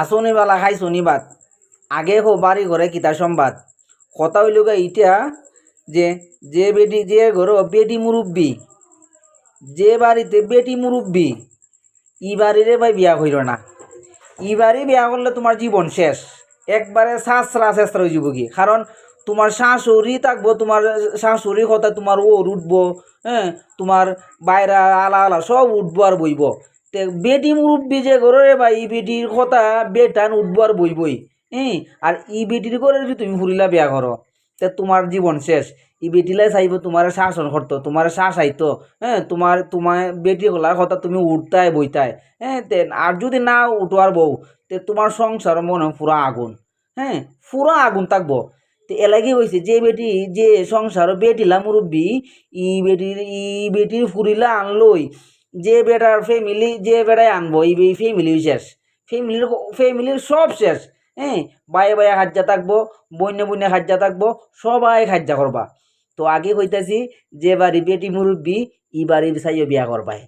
আসনি বালা খাই শনিবাদ আগে হো বাড়ি ঘরে কিতা সম্বাদ। কথা হইল গা ইটা যে যে বেটি যে ঘর বেটি মুরব্বী যে বাড়িতে বেটি মুরব্বী ই বাড়িরে ভাই বিয়া করিল না। ই বাড়ি বিয়া করলে তোমার জীবন শেষ। একবারে শাসরা শেষ হয়ে যাব কি কারণ তোমার শাশুড়ি থাকব তোমার শাশুড়ি কথা তোমার ওর উঠবো হ্যাঁ তোমার বাইরা আলা আলা সব উঠবো আর বইব বেটি মুরব্বী যে ঘরে ভাই ই বেটির কথা, বেটান উঠবো আর বইবই হ্যাঁ আর ই বেটির ঘরে যদি তুমি ফুরিলা বিয়া করো তে তোমার জীবন শেষ। ই বেটিলাই চাইব তোমার শাসন করতো, তোমার শাসাইতো। হ্যাঁ তোমার তোমার বেটি হলার কথা তুমি উঠতাই বইতাই। হ্যাঁ তে আর যদি না উঠোয়ার বউ, তে তোমার সংসার মনে পুরা আগুন। হ্যাঁ পুরা আগুন থাকব। তো এলাকি হয়েছে যে বেটি যে সংসার বেটিলা মুরব্বী, ই বেটির ই বেটির ফুরিলা আনলই। যে বেটার ফ্যামিলি যে বেটায় আনব, এই ফ্যামিলি শেষ। ফ্যামিলির ফ্যামিলির সব শেষ। হ্যাঁ বায়ে বায়ে খাজ্জা থাকব বন্য বন্যা খাজ্জা থাকব, সবাই খাজ্জা করবা। তো আগে কইতাছি, যে বাড়ি বেটি মুরব্বী ই বাড়ির চাইও বিয়া করবাই